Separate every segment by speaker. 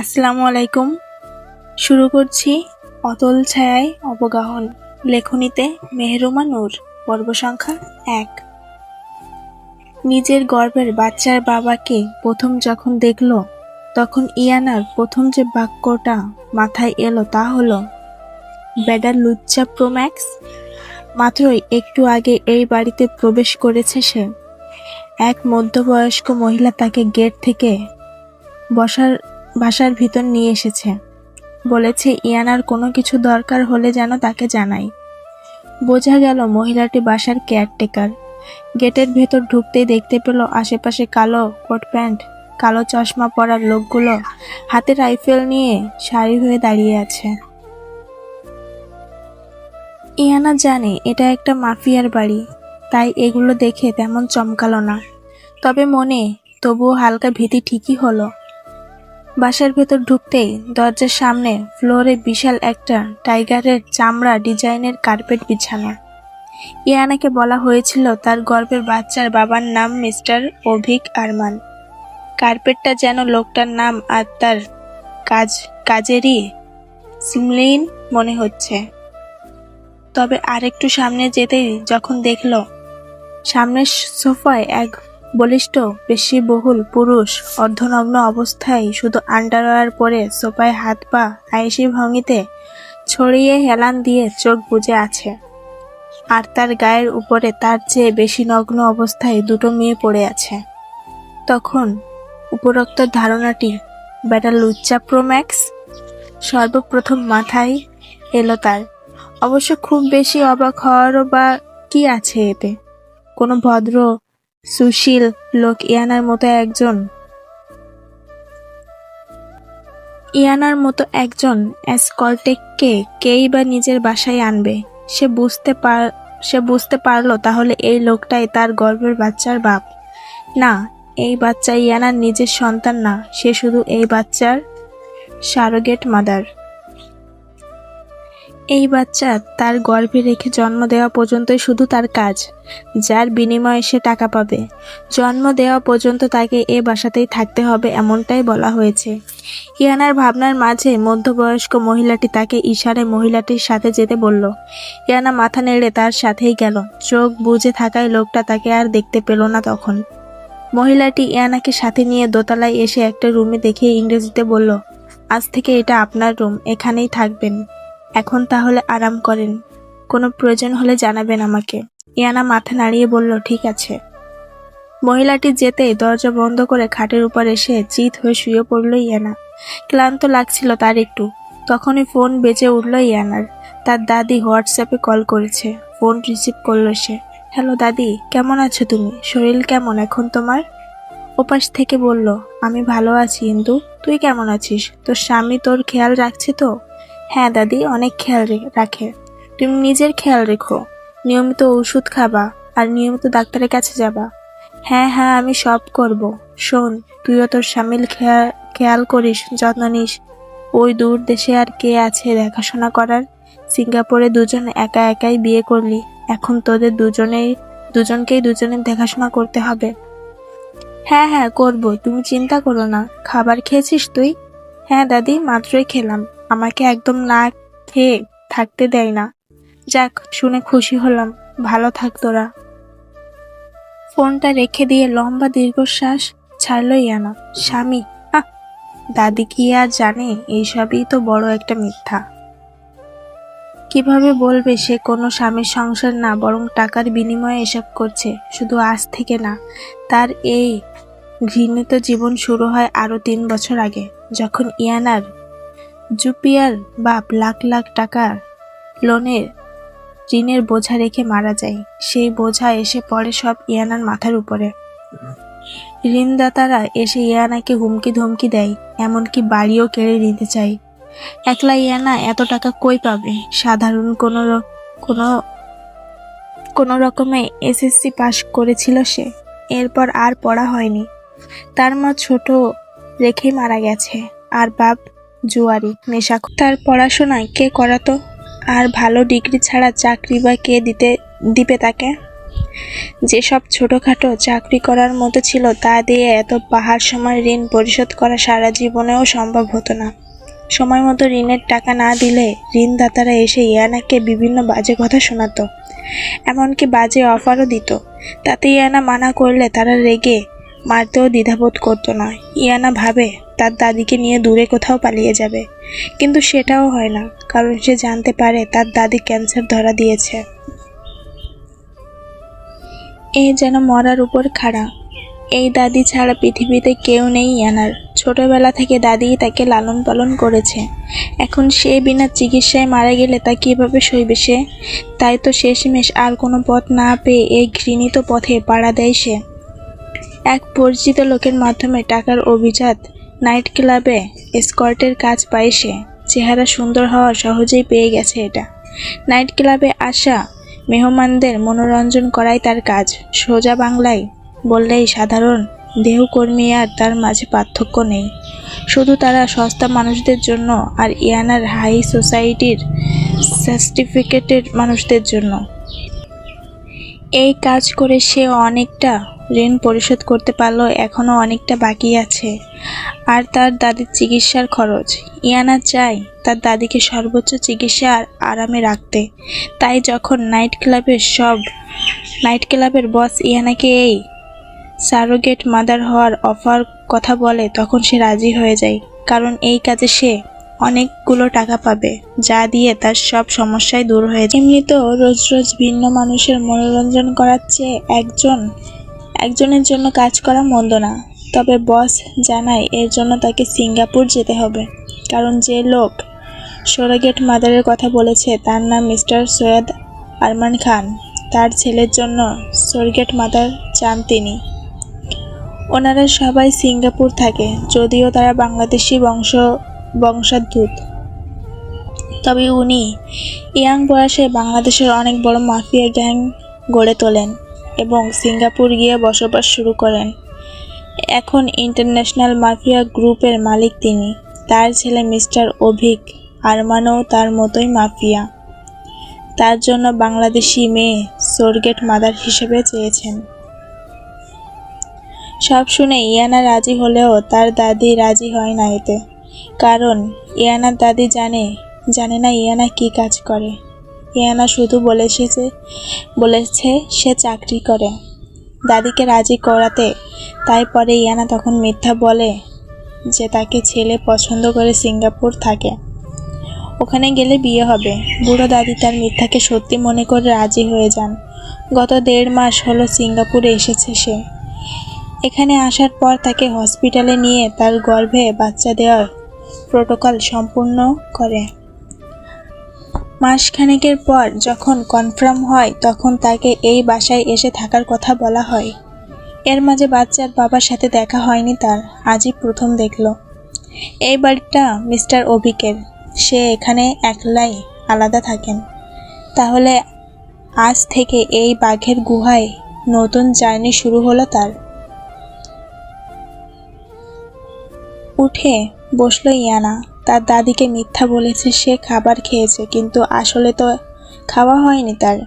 Speaker 1: আসসালামু আলাইকুম। শুরু করছি অতল ছায়ায় অবগাহন। লেখনীতে মেহরুমা নূর, পর্ব সংখ্যা এক। নিজের গর্ভের বাচ্চার বাবাকে প্রথম যখন দেখল, তখন ইয়ানার প্রথম যে বাক্যটা মাথায় এলো তা হলো বেডার লুচ্চা প্রোম্যাক্স মাত্রই একটু আগে এই বাড়িতে প্রবেশ করেছে সে। এক মধ্যবয়স্ক মহিলা তাকে গেট থেকে বসার বাসার ভিতর নিয়ে এসেছে। বলেছে ইয়ানার কোনো কিছু দরকার হলে যেন তাকে জানাই। বোঝা গেল মহিলাটি বাসার কেয়ারটেকার। গেটের ভেতর ঢুকতেই দেখতে পেল আশেপাশে কালো কোট প্যান্ট, কালো চশমা পরার লোকগুলো হাতে রাইফেল নিয়ে সারি হয়ে দাঁড়িয়ে আছে। ইয়ানা জানে, এটা একটা মাফিয়ার বাড়ি, তাই এগুলো দেখে তেমন চমকালো না। তবে মনে, তবুও হালকা ভীতি ঠিকই হলো। বাসার ভেতর ঢুকতেই দরজার সামনে ফ্লোরে বিশাল একটা টাইগারের চামড়া ডিজাইনের কার্পেট বিছানো। ইয়ানাকে বলা হয়েছিল তার গর্ভের বাচ্চার বাবার নাম মিস্টার অভিক আরমান। কার্পেটটা যেন লোকটার নাম আর তার কাজ, কাজেরই সিমলিন মনে হচ্ছে। তবে আরেকটু সামনে যেতেই যখন দেখল, সামনের সোফায় এক বলিষ্ঠ, বেশি বহুল পুরুষ, অর্ধনগ্ন অবস্থায় শুধু আন্ডারওয়্যার পরে সোফায় হাত পা আয়েসি ভঙ্গিতে ছড়িয়ে হেলান দিয়ে চোখ বুজে আছে। আর তার গায়ের উপরে তার চেয়ে বেশি নগ্ন অবস্থায় দুটো মেয়ে পড়ে আছে। তখন উপরোক্ত ধারণাটি বেটা লুচ্চা প্রোম্যাক্স সর্বপ্রথম মাথায় এলো তার। অবশ্য খুব বেশি অবাক হওয়ারও বা কি আছে এতে? কোনো ভদ্র সুশীল লোক ইয়ানার মতো একজন। ইয়ানার মতো একজন অ্যাসকল্টেককে কেই বা নিজের বাসায় আনবে? সে বুঝতে পার, সে বুঝতে পারল তাহলে এই লোকটাই তার গর্ভের বাচ্চার বাপ। না, এই বাচ্চা ইয়ানার নিজের সন্তান না, সে শুধু এই বাচ্চার সারোগেট মাদার। এই বাচ্চা তার গর্ভে রেখে জন্ম দেওয়া পর্যন্তই শুধু তার কাজ, যার বিনিময়ে সে টাকা পাবে। জন্ম দেওয়া পর্যন্ত তাকে এ বাসাতেই থাকতে হবে এমনটাই বলা হয়েছে। ইয়ানার ভাবনার মাঝে মধ্যবয়স্ক মহিলাটি তাকে ইশারে মহিলাটির সাথে যেতে বলল। ইয়ানা মাথা নেড়ে তার সাথেই গেল। চোখ বুজে থাকায় লোকটা তাকে আর দেখতে পেল না তখন। মহিলাটি ইয়ানাকে সাথে নিয়ে দোতলায় এসে একটা রুমে দেখে ইংরেজিতে বলল, আজ থেকে এটা আপনার রুম, এখানেই থাকবেন। এখন তাহলে আরাম করেন। কোনো প্রয়োজন হলে জানাবেন আমাকে। ইয়ানা মাথা নাড়িয়ে বলল, ঠিক আছে। মহিলাটি যেতেই দরজা বন্ধ করে খাটের উপর এসে চিত হয়ে শুয়ে পড়ল ইয়ানা। ক্লান্ত লাগছিল তার একটু। তখনই ফোন বেজে উঠল ইয়ানার। তার দাদি হোয়াটসঅ্যাপে কল করেছে। ফোন রিসিভ করল সে। হ্যালো দাদি, কেমন আছো তুমি? শরীর কেমন এখন তোমার? ওপাশ থেকে বলল, আমি ভালো আছি ইন্দু। তুই কেমন আছিস? তোর স্বামী তোর খেয়াল রাখছে তো? হ্যাঁ দাদি, অনেক খেয়াল রাখে। তুমি নিজের খেয়াল রেখো। নিয়মিত ওষুধ খাবা আর নিয়মিত ডাক্তারের কাছে যাবা। হ্যাঁ হ্যাঁ আমি সব করব। শোন, তুইও তোর স্বামীর খেয়াল খেয়াল করিস, যত্ন নিস। ওই দূর দেশে আর কে আছে দেখাশোনা করার? সিঙ্গাপুরে দুজন একা একাই বিয়ে করলি, এখন তোদের দুজনেই, দুজনকেই দুজনের দেখাশোনা করতে হবে। হ্যাঁ হ্যাঁ করব তুমি চিন্তা করো না। খাবার খেয়েছিস তুই? হ্যাঁ দাদি, মাত্রই খেলাম। আমাকে একদম না খেয়ে থাকতে দেয় না। যাক, শুনে খুশি হলাম। ভালো থাক তোরা। ফোনটা রেখে দিয়ে লম্বা দীর্ঘশ্বাস ছাড়ল ইয়ানা। স্বামী দাদি কি আর জানে? এইসবই তো বড় একটা মিথ্যা। কীভাবে বলবে সে কোনো স্বামীর সংসার না, বরং টাকার বিনিময়ে এসব করছে। শুধু আজ থেকে না, তার এই ঘৃণিত জীবন শুরু হয় আরও তিন বছর আগে, যখন ইয়ানার জুপিয়ার বাপ লাখ লাখ টাকার লোনের ঋণের বোঝা রেখে মারা যায়। সেই বোঝা এসে পড়ে সব ইয়ানার মাথার উপরে। ঋণদাতারা এসে ইয়ানাকে হুমকি ধমকি দেয়, এমনকি বাড়িও কেড়ে নিতে চায়। একলা ইয়ানা এত টাকা কই পাবে? সাধারণ কোনো কোনো কোনো রকমে এসএসসি পাশ করেছিল সে। এরপর আর পড়া হয়নি। তার মা ছোট রেখেই মারা গেছে। আর বাপ জুয়ারি, নেশা তার পড়াশোনায় কে করাতো আর ভালো ডিগ্রি ছাড়া চাকরি বা কে দিতে, দিবে তাকে? যেসব ছোটোখাটো চাকরি করার মতো ছিল, তা দিয়ে এত পাহাড় সময় ঋণ পরিশোধ করা সারা জীবনেও সম্ভব হতো না। সময় মতো ঋণের টাকা না দিলে ঋণদাতারা এসে ইয়ানাকে বিভিন্ন বাজে কথা শোনাতো। এমনকি বাজে অফারও দিত। তাতে ইয়ানা মানা করলে তারা রেগে মারতেও দ্বিধাবোধ করতো না ইয়ানা ভাবে, তার দাদিকে নিয়ে দূরে কোথাও পালিয়ে যাবে। কিন্তু সেটাও হয় না, কারণ সে জানতে পারে তার দাদি ক্যান্সার ধরা দিয়েছে। এ যেন মরার উপর খাড়া। এই দাদি ছাড়া পৃথিবীতে কেউ নেই ইয়ানার। ছোটবেলা থেকে দাদি তাকে লালন পালন করেছে। এখন সে বিনা চিকিৎসায় মারা গেলে তা কীভাবে সইবে সে? তাই তো শেষমেশ আর কোনো পথ না পেয়ে এই ঘৃণিত পথে পাড়া দেয় সে। এক পরিচিত লোকের মাধ্যমে টাকার অভিজাত নাইট ক্লাবে স্কর্টের কাজ পায় সে। চেহারা সুন্দর হওয়া সহজেই পেয়ে গেছে এটা। নাইট ক্লাবে আসা মেহমানদের মনোরঞ্জন করাই তার কাজ। সোজা বাংলায় বললেই সাধারণ দেহকর্মী আর তার মাঝে পার্থক্য নেই। শুধু তারা সস্তা মানুষদের জন্য আর ইয়ানার হাই সোসাইটির সার্টিফিকেটেড মানুষদের জন্য। এই কাজ করে সে অনেকটা ঋণ পরিশোধ করতে পারলেও এখনও অনেকটা বাকি আছে। আর তার দাদির চিকিৎসার খরচ। ইয়ানা চায় তার দাদিকে সর্বোচ্চ চিকিৎসা আর আরামে রাখতে। তাই যখন নাইট ক্লাবের সব, নাইট ক্লাবের বস ইয়ানাকে এই সারোগেট মাদার হওয়ার অফার কথা বলে, তখন সে রাজি হয়ে যায়। কারণ এই কাজে সে অনেকগুলো টাকা পাবে, যা দিয়ে তার সব সমস্যাই দূর হয়ে এমনিতেও রোজ রোজ ভিন্ন মানুষের মনোরঞ্জন করার চেয়ে একজন, একজনের জন্য কাজ করা মন্দ না। তবে বস জানায় এর জন্য তাকে সিঙ্গাপুর যেতে হবে, কারণ যে লোক সোরাগেট মাদারের কথা বলেছে তার নাম মিস্টার সৈয়দ আরমান খান। তার ছেলের জন্য সোরগেট মাদার চান তিনি। ওনারা সবাই সিঙ্গাপুর থাকে, যদিও তারা বাংলাদেশি বংশ বংশোদ্ভূত। তবে উনি ইয়াং বয়সে বাংলাদেশের অনেক বড় মাফিয়া গ্যাং গড়ে তোলেন এবং সিঙ্গাপুর গিয়ে বসবাস শুরু করেন। এখন ইন্টারন্যাশনাল মাফিয়া গ্রুপের মালিক তিনি। তার ছেলে মিস্টার অভিক আরমানও তার মতোই মাফিয়া। তার জন্য বাংলাদেশি মেয়ে সোরগেট মাদার হিসেবে চেয়েছেন। সব শুনে ইয়ানা রাজি হলেও তার দাদি রাজি হয় না এতে। কারণ ইয়ানার দাদি জানে জানে না ইয়ানা কি কাজ করে। ইয়ানা শুধু বলেছে যে, বলেছে সে চাকরি করে। দাদিকে রাজি করাতে, তাই পরে ইয়ানা তখন মিথ্যা বলে যে তাকে ছেলে পছন্দ করে সিঙ্গাপুর থাকে। ওখানে গেলে বিয়ে হবে। বুড়ো দাদি তার মিথ্যাকে সত্যি মনে করে রাজি হয়ে যান। গত দেড় মাস হলো সিঙ্গাপুরে এসেছে সে। এখানে আসার পর তাকে হসপিটালে নিয়ে তার গর্ভে বাচ্চা দেওয়ার প্রোটোকল সম্পূর্ণ করে। মাসখানেকের পর যখন কনফার্ম হয়, তখন তাকে এই বাসায় এসে থাকার কথা বলা হয়। এর মাঝে বাচ্চার বাবার সাথে দেখা হয়নি তার, আজই প্রথম দেখল। এই বাড়িটা মিস্টার অভিকের, সে এখানে একলাই আলাদা থাকেন। তাহলে আজ থেকে এই বাঘের গুহায় নতুন জার্নি শুরু হলো তার। উঠে বসল ইয়ানা। তার দাদিকে মিথ্যা বলেছে, সে খাবার খেয়েছে, কিন্তু আসলে তো খাওয়া হয়নি তার।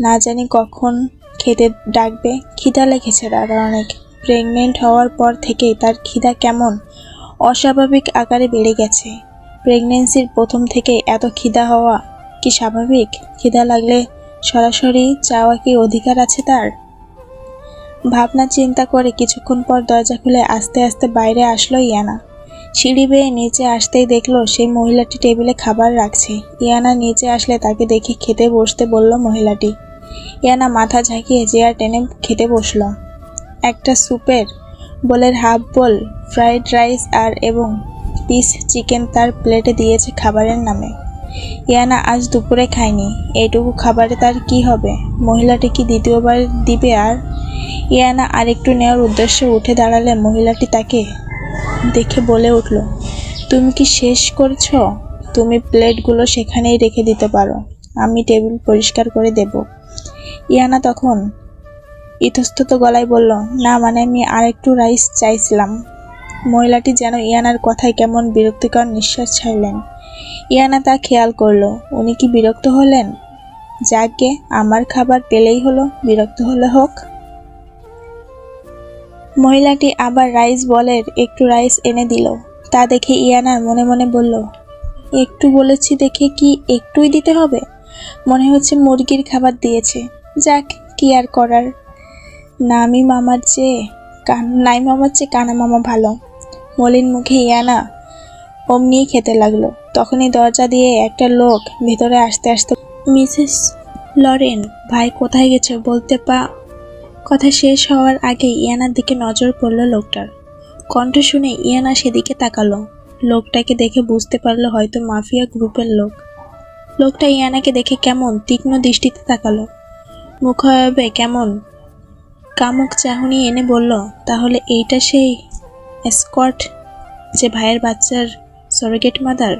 Speaker 1: না জানি কখন খেতে ডাকবে, খিদা লেগেছে দাদা অনেক। প্রেগনেন্ট হওয়ার পর থেকেই তার খিদা কেমন অস্বাভাবিক আকারে বেড়ে গেছে। প্রেগনেন্সির প্রথম থেকে এত খিদা হওয়া কি স্বাভাবিক? খিদা লাগলে সরাসরি চাওয়া কি অধিকার আছে তার? ভাবনা চিন্তা করে কিছুক্ষণ পর দরজা খুলে আস্তে আস্তে বাইরে আসলো ইয়ানা। সিঁড়ি বেয়ে নিচে আসতেই দেখল সেই মহিলাটি টেবিলে খাবার রাখছে। ইয়ানা নিচে আসলে তাকে দেখে খেতে বসতে বলল মহিলাটি। ইয়ানা মাথা ঝাঁকিয়ে চেয়ার টেনে খেতে বসল। একটা স্যুপের বোলের হাফ বোল ফ্রাইড রাইস আর এবং পিস চিকেন তার প্লেটে দিয়েছে খাবারের নামে। ইয়ানা আজ দুপুরে খায়নি। এইটুকু খাবারে তার কি হবে? মহিলাটি কি দ্বিতীয়বার দিবে আর? ইয়ানা আরেকটু নেওয়ার উদ্দেশ্যে উঠে দাঁড়ালে মহিলাটি তাকে দেখে বলে উঠল, তুমি কি শেষ করছ? তুমি প্লেটগুলো সেখানেই রেখে দিতে পারো। আমি টেবিল পরিষ্কার করে দেব। ইয়ানা তখন ইতস্তত গলায় বলল, না মানে আমি আরেকটু রাইস চাইছিলাম। মহিলাটি যেন ইয়ানার কথায় কেমন বিরক্তিকর নিঃশ্বাস ছাড়লেন। ইয়ানা তা খেয়াল করল, উনি কি বিরক্ত হলেন? যাকে আমার খাবার পেলেই হলো, বিরক্ত হলে হোক। মহিলাটি আবার রাইস বলের একটু রাইস এনে দিল। তা দেখে ইয়ানার মনে মনে বলল, একটু বলেছি দেখে কি একটুই দিতে হবে? মনে হচ্ছে মুরগির খাবার দিয়েছে। যাক, কি আর করার। নামি মামার চেয়ে কান নাই মামার চেয়ে কানা মামা ভালো। মলিন মুখে ইয়ানা অমনি খেতে লাগল। তখনই দরজা দিয়ে একটা লোক ভেতরে আসতে আসতে, মিসেস লরেন, ভাই কোথায় গেছে বলতে পা কথা শেষ হওয়ার আগে ইয়ানার দিকে নজর পড়ল লোকটার। কণ্ঠ শুনে ইয়ানা সেদিকে তাকালো। লোকটাকে দেখে বুঝতে পারল হয়তো মাফিয়া গ্রুপের লোক। লোকটা ইয়ানাকে দেখে কেমন তীক্ষ্ণ দৃষ্টিতে তাকালো। মুখায়বে কেমন কামুক চাহনি এনে বলল, তাহলে এইটা সেই স্কট যে ভাইয়ের বাচ্চার সরগেট মাদার?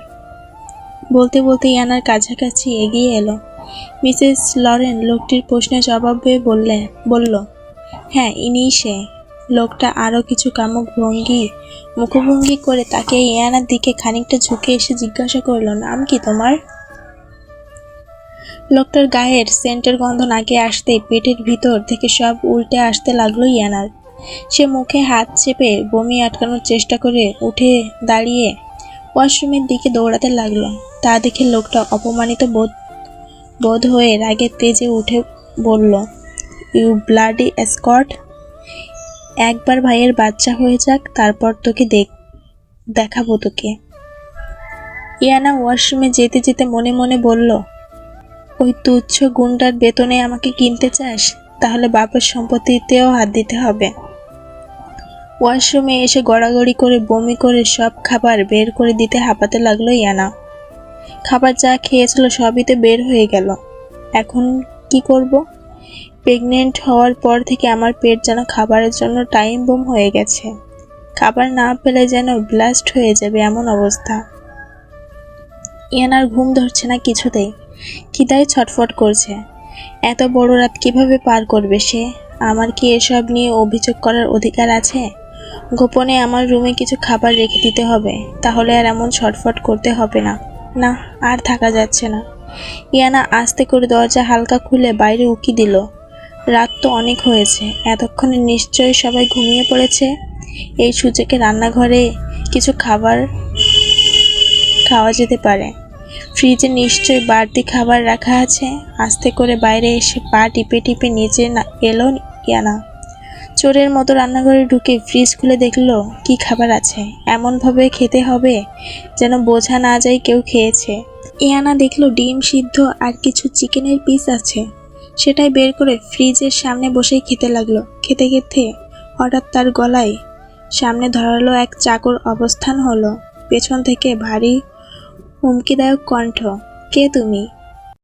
Speaker 1: বলতে বলতে ইয়ানার কাছাকাছি এগিয়ে এলো। মিসেস লরেন লোকটির প্রশ্নের জবাবে বললে, বলল হ্যাঁ ইনিই সে। লোকটা আরও কিছু কামুক ভঙ্গি, মুখভঙ্গি করে তাকে ইয়ানার দিকে খানিকটা ঝুঁকে এসে জিজ্ঞাসা করল, নাম কি তোমার? লোকটার গায়ের সেন্টের গন্ধ নাকে আসতেই পেটের ভিতর থেকে সব উল্টে আসতে লাগল ইয়ানার। সে মুখে হাত চেপে বমি আটকানোর চেষ্টা করে উঠে দাঁড়িয়ে ওয়াশরুমের দিকে দৌড়াতে লাগল। তা দেখে লোকটা অপমানিত বোধ বোধ হয়ে রাগের তেজে উঠে বলল ইউ ব্লাডি স্কট একবার ভাইয়ের বাচ্চা হয়ে যাক, তারপর তোকে দেখ, দেখাবো তোকে। ইয়ানা ওয়াশরুমে যেতে যেতে মনে মনে বলল, ওই তুচ্ছ গুন্ডার বেতনে আমাকে কিনতে চাস? তাহলে বাপের সম্পত্তিতেও হাত দিতে হবে। ওয়াশরুমে এসে গড়াগড়ি করে বমি করে সব খাবার বের করে দিতে হাঁপাতে লাগল ইয়ানা। খাবার যা খেয়েছিল সবই তো বের হয়ে গেল। এখন কি করব? প্রেগনেন্ট হওয়ার পর থেকে আমার পেট যেন খাবারের জন্য টাইম বোম হয়ে গেছে। খাবার না পেলে যেন ব্লাস্ট হয়ে যাবে এমন অবস্থা। ইয়ানার ঘুম ধরছে না কিছুতেই। খিদায় ছটফট করছে। এত বড় রাত কীভাবে পার করবে সে? আমার কি এসব নিয়ে অভিযোগ করার অধিকার আছে? গোপনে আমার রুমে কিছু খাবার রেখে দিতে হবে, তাহলে আর এমন ছটফট করতে হবে না। না, আর থাকা যাচ্ছে না। ইয়ানা আস্তে করে দরজা হালকা খুলে বাইরে উকি দিল। রাত তো অনেক হয়েছে, এতক্ষণে নিশ্চয়ই সবাই ঘুমিয়ে পড়েছে। এই সুযোগে রান্নাঘরে কিছু খাবার খাওয়া যেতে পারে। ফ্রিজে নিশ্চয়ই বাড়তি খাবার রাখা আছে। আস্তে করে বাইরে এসে পা টিপে টিপে নিচে এলো ইয়ানা। চোরের মতো রান্নাঘরে ঢুকে ফ্রিজ খুলে দেখল, কি খাবার আছে? এমনভাবে খেতে হবে যেন বোঝা না যায় কেউ খেয়েছে। ইয়ানা দেখল ডিম সিদ্ধ আর কিছু চিকেনের পিস আছে। সেটাই বের করে ফ্রিজের সামনে বসেই খেতে লাগল। খেতে খেতে হঠাৎ তার গলায় সামনে ধরালো এক চাকর অবস্থান হলো। পেছন থেকে ভারী হুমকিদায়ক কণ্ঠ, কে তুমি?